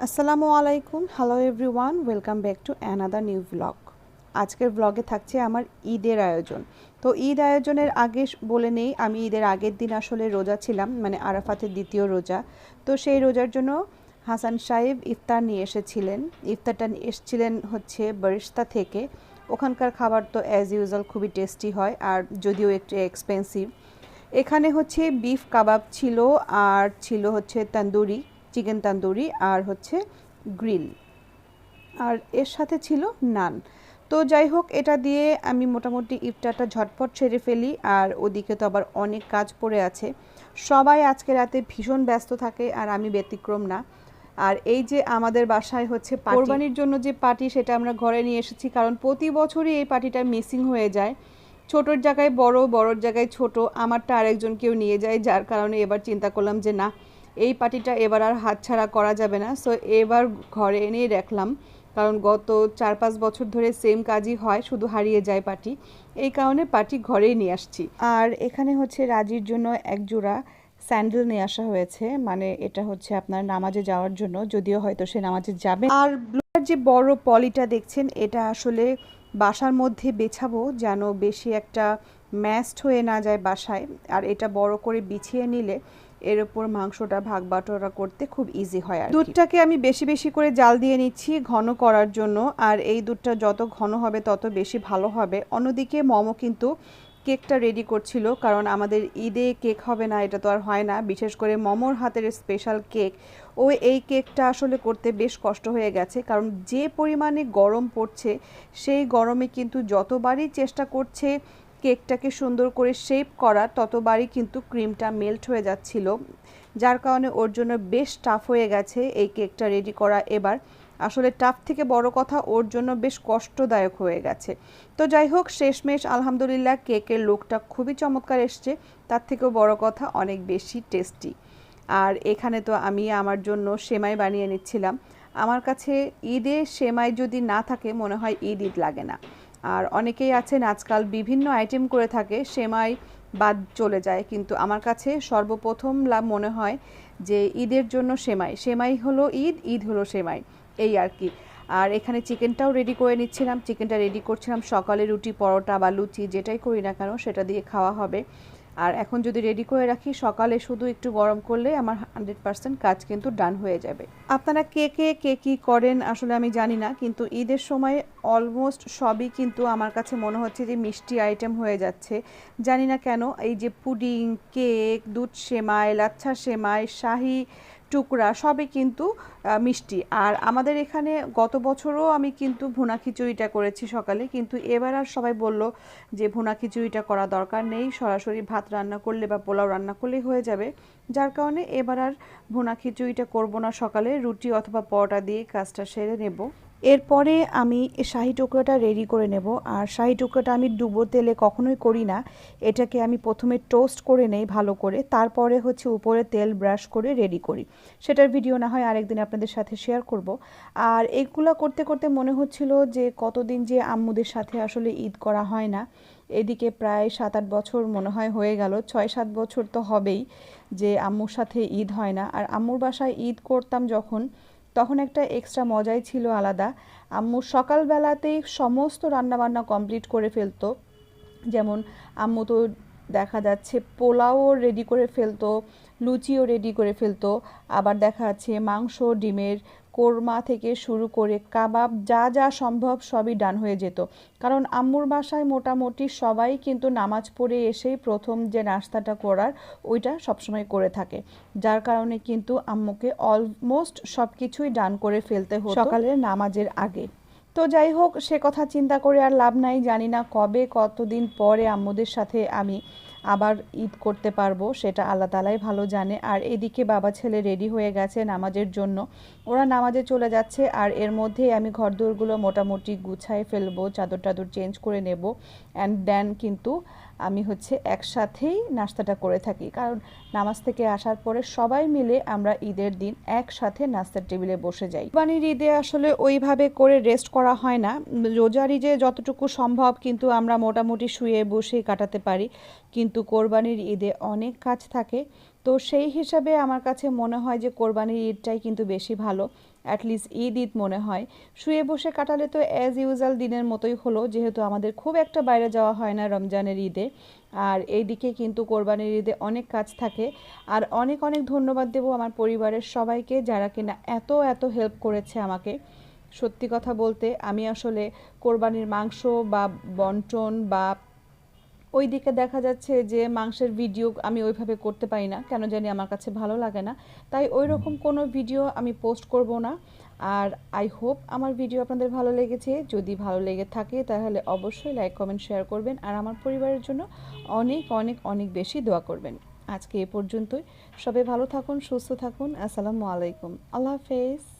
আসসালামু আলাইকুম। Hello everyone welcome back to another new blog আজকের ব্লগে থাকছে আমার ঈদের আয়োজন। তো ঈদ আয়োজনের আগে বলে নেই, আমি ঈদের আগের দিন আসলে রোজা ছিলাম মানে আরাফাতের দ্বিতীয় রোজা। তো সেই রোজার জন্য হাসান সাহেব ইফতার নিয়ে এসেছিলেন। ইফতারটা এসেছিলেন হচ্ছে বরিস্তা থেকে। ওখানকার খাবার তো অ্যাজ ইউজুয়াল খুবই টেস্টি হয়, আর যদিও একটু এক্সপেন্সিভ এখানে হচ্ছে বিফ কাবাব ছিল, আর ছিল হচ্ছে তন্দুরি। চিকেন তন্দুরি আর হচ্ছে গ্রিল। আর এর সাথে ছিল নান। তো যাই হোক, এটা দিয়ে আমি মোটামুটি ইফতারটা ঝটপট সেরে ফেলি। আর ওদিকে তো আবার অনেক কাজ পড়ে আছে। সবাই আজকে রাতে ভীষণ ব্যস্ত থাকে আর আমি ব্যতিক্রম না। আর এই যে আমাদের বাসায় হচ্ছে কোরবানির জন্য যে পার্টি সেটা আমরা ঘরে নিয়ে এসেছি, কারণ প্রতি বছরই এই পার্টিটা মিসিং হয়ে যায়। ছোটোর জায়গায় বড়, বড়োর জায়গায় ছোট। আমারটা আরেকজন কেউ নিয়ে যায়, যার কারণে এবার চিন্তা করলাম যে না এই পার্টিটা এবার আর হাতছাড়া করা যাবে না। সো এবার ঘরে এনেই রাখলাম। কারণ গত চার পাঁচ বছর ধরে সেম কাজই হয়, শুধু হারিয়ে যায় পার্টি। এই কারণে পার্টি ঘরেই নিয়ে আসছি। আর এখানে হচ্ছে রাজির জন্য এক জোড়া স্যান্ডেল নিয়ে আসা হয়েছে। মানে এটা হচ্ছে আপনার নামাজে যাওয়ার জন্য, যদিও হয়তো সে নামাজে যাবে। আর ব্লুর যে বড় পলিটা দেখছেন, এটা আসলে বাসার মধ্যে বেছাবো যেন বেশি একটা ম্যাস্ট হয়ে না যায় বাসায়। আর এটা বড় করে বিছিয়ে নিলে এর উপর মাংসটা, ভাগ বাটোয়ারা করতে খুব ইজি হয় আর দুধটাকে আমি বেশি বেশি করে জাল দিয়ে নিচ্ছি ঘন করার জন্য, আর এই দুধটা যত ঘন হবে তত বেশি ভালো হবে। অন্যদিকে মোমো কিন্তু কেকটা রেডি করছিল, কারণ আমাদের ঈদে কেক হবে না, এটা তো আর হয় না। বিশেষ করে মমোর হাতের স্পেশাল কেক। ও এই কেকটা আসলে করতে বেশ কষ্ট হয়ে গেছে, কারণ যে পরিমাণে গরম পড়ছে, সেই গরমে কিন্তু যতবারই চেষ্টা করছে কেকটাকে সুন্দর করে শেপ করা, ততবারই কিন্তু ক্রিমটা মেল্ট হয়ে যাচ্ছিল। যার কারণে ওর জন্য বেশ টাফ হয়ে গেছে এই কেকটা রেডি করা। এবার আসলে টাফ থেকে বড় কথা, ওর জন্য বেশ কষ্টদায়ক হয়ে গেছে। তো যাই হোক, শেষমেশ আলহামদুলিল্লাহ কেকের লুকটা খুবই চমৎকার এসছে। তার থেকেও বড় কথা, অনেক বেশি টেস্টি আর এখানে তো আমি আমার জন্য সেমাই বানিয়ে নিচ্ছিলাম। আমার কাছে ঈদে সেমাই যদি না থাকে, মনে হয় ঈদ ঈদ লাগে না। আর অনেকেই আছেন, আজকাল বিভিন্ন আইটেম করে থাকে, সেমাই বাদ চলে যায়। কিন্তু আমার কাছে সর্বপ্রথম লাভ মনে হয় যে ঈদের জন্য সেমাই। সেমাই হলো ঈদ ঈদ হলো সেমাই। এই আর কি। আর এখানে চিকেনটাও রেডি করে নিচ্ছিলাম। চিকেনটা রেডি করছিলাম। সকালে রুটি, পরোটা বা লুচি যেটাই করি না কেন, সেটা দিয়ে খাওয়া হবে। আর এখন যদি রেডি করে রাখি, সকালে শুধু একটু গরম করলে আমার হান্ড্রেড পার্সেন্ট কাজ কিন্তু ডান হয়ে যাবে। আপনারা কে কে কে কী করেন আসলে আমি জানি না, কিন্তু ঈদের সময় অলমোস্ট সবই কিন্তু আমার কাছে মনে হচ্ছে যে মিষ্টি আইটেম হয়ে যাচ্ছে। জানি না কেন, এই যে পুডিং কেক দুধ সেমাই, লাচ্ছা সেমাই, শাহি টুকরা, সবই কিন্তু মিষ্টি। আর আমাদের এখানে গত বছরও আমি কিন্তু ভুনা খিচুড়িটা করেছি সকালে, কিন্তু এবার আর সবাই বলল যে ভুনা খিচুড়িটা করা দরকার নেই, সরাসরি ভাত রান্না করলে বা পোলাও রান্না করলে হয়ে যাবে। যার কারণে এবার আর ভুনা খিচুড়িটা করব না সকালে, রুটি অথবা পরোটা দিয়ে কাজটা সেরে নেব। এরপরে আমি শাহি টুকরোটা রেডি করে নেব। আর শাহি টুকরোটা আমি ডুবো তেলে কখনোই করি না। এটাকে আমি প্রথমে টোস্ট করে নেই ভালো করে। তারপরে হচ্ছে উপরে তেল ব্রাশ করে রেডি করি। সেটার ভিডিও না হয় আরেকদিন আপনাদের সাথে শেয়ার করব। আর এগুলো করতে করতে মনে হচ্ছিল যে কতদিন যে আম্মুদের সাথে আসলে ঈদ করা হয় না। এদিকে প্রায় সাত আট বছর মনে হয় হয়ে গেল। ছয় সাত বছর তো হবেই যে আম্মুর সাথে ঈদ হয় না। আর আম্মুর বাসায় ঈদ করতাম যখন তখন একটা এক্সট্রা মজাই ছিল আলাদা। আম্মু সকালবেলাতেই সমস্ত রান্নাবান্না কমপ্লিট করে ফেলতো। যেমন, আম্মু তো দেখা যাচ্ছে পোলাও রেডি করে ফেলতো লুচিও রেডি করে ফেলতো। আবার দেখা যাচ্ছে মাংস, ডিমের কোরমা থেকে শুরু করে কাবাব, যা যা সম্ভব সবই ডান হয়ে যেত। কারণ আম্মুর বাসায় মোটামুটি সবাই কিন্তু নামাজ পড়ে এসেই প্রথম যে নাস্তাটা করার, ওইটা সবসময় করে থাকে। যার কারণে কিন্তু আম্মুকে অলমোস্ট সব কিছুই ডান করে ফেলতে হতো সকালের নামাজের আগে। তো যাই হোক, সে কথা চিন্তা করে আর লাভ নাই। জানি না কবে, কতদিন পরে আম্মুদের সাথে আমি আবার ঈদ করতে পারব, সেটা আল্লাহ তালাই ভালো জানে। আর এদিকে বাবা ছেলে রেডি হয়ে গেছে নামাজের জন্য। ওরা নামাজে চলে যাচ্ছে আর এর মধ্যেই আমি ঘরদোরগুলো মোটামুটি গুছায় ফেলব চাদর টাদর চেঞ্জ করে নেব। অ্যান্ড দেন কিন্তু আমি হচ্ছে একসাথেই নাস্তাটা করে থাকি। কারণ নামাজ থেকে আসার পরে সবাই মিলে আমরা ঈদের দিন একসাথে নাস্তার টেবিলে বসে যাই। কোরবানির ঈদে আসলে ওইভাবে করে রেস্ট করা হয় না। রোজার ঈদে যতটুকু সম্ভব কিন্তু আমরা মোটামুটি শুয়ে বসে কাটাতে পারি। কিন্তু কোরবানির ঈদে অনেক কাজ থাকে। তো সেই হিসাবে আমার কাছে মনে হয় যে কোরবানির ঈদটাই কিন্তু বেশি ভালো। অ্যাটলিস্ট ঈদ ঈদ মনে হয়। শুয়ে বসে কাটালে তো অ্যাজ ইউজাল দিনের মতোই হলো, যেহেতু আমাদের খুব একটা বাইরে যাওয়া হয় না রমজানের ঈদে। আর এইদিকে কিন্তু কোরবানির ঈদে অনেক কাজ থাকে। আর অনেক অনেক ধন্যবাদ দেবো আমার পরিবারের সবাইকে যারা কিনা এত এত হেল্প করেছে আমাকে। সত্যি কথা বলতে, আমি আসলে কোরবানির মাংস বা বন্টন বা ওই দিকে দেখা যাচ্ছে যে মাংসের ভিডিও আমি ওইভাবে করতে পারি না, কেন জানি আমার কাছে ভালো লাগে না। তাই ওই রকম কোনো ভিডিও আমি পোস্ট করব না। আর আই হোপ আমার ভিডিও আপনাদের ভালো লেগেছে। যদি ভালো লেগে থাকে, তাহলে অবশ্যই লাইক কমেন্ট শেয়ার করবেন। আর আমার পরিবারের জন্য অনেক অনেক অনেক বেশি দোয়া করবেন। আজকে এ পর্যন্তই। সবাই ভালো থাকুন, সুস্থ থাকুন। আসসালামু আলাইকুম। আল্লাহ হাফেজ।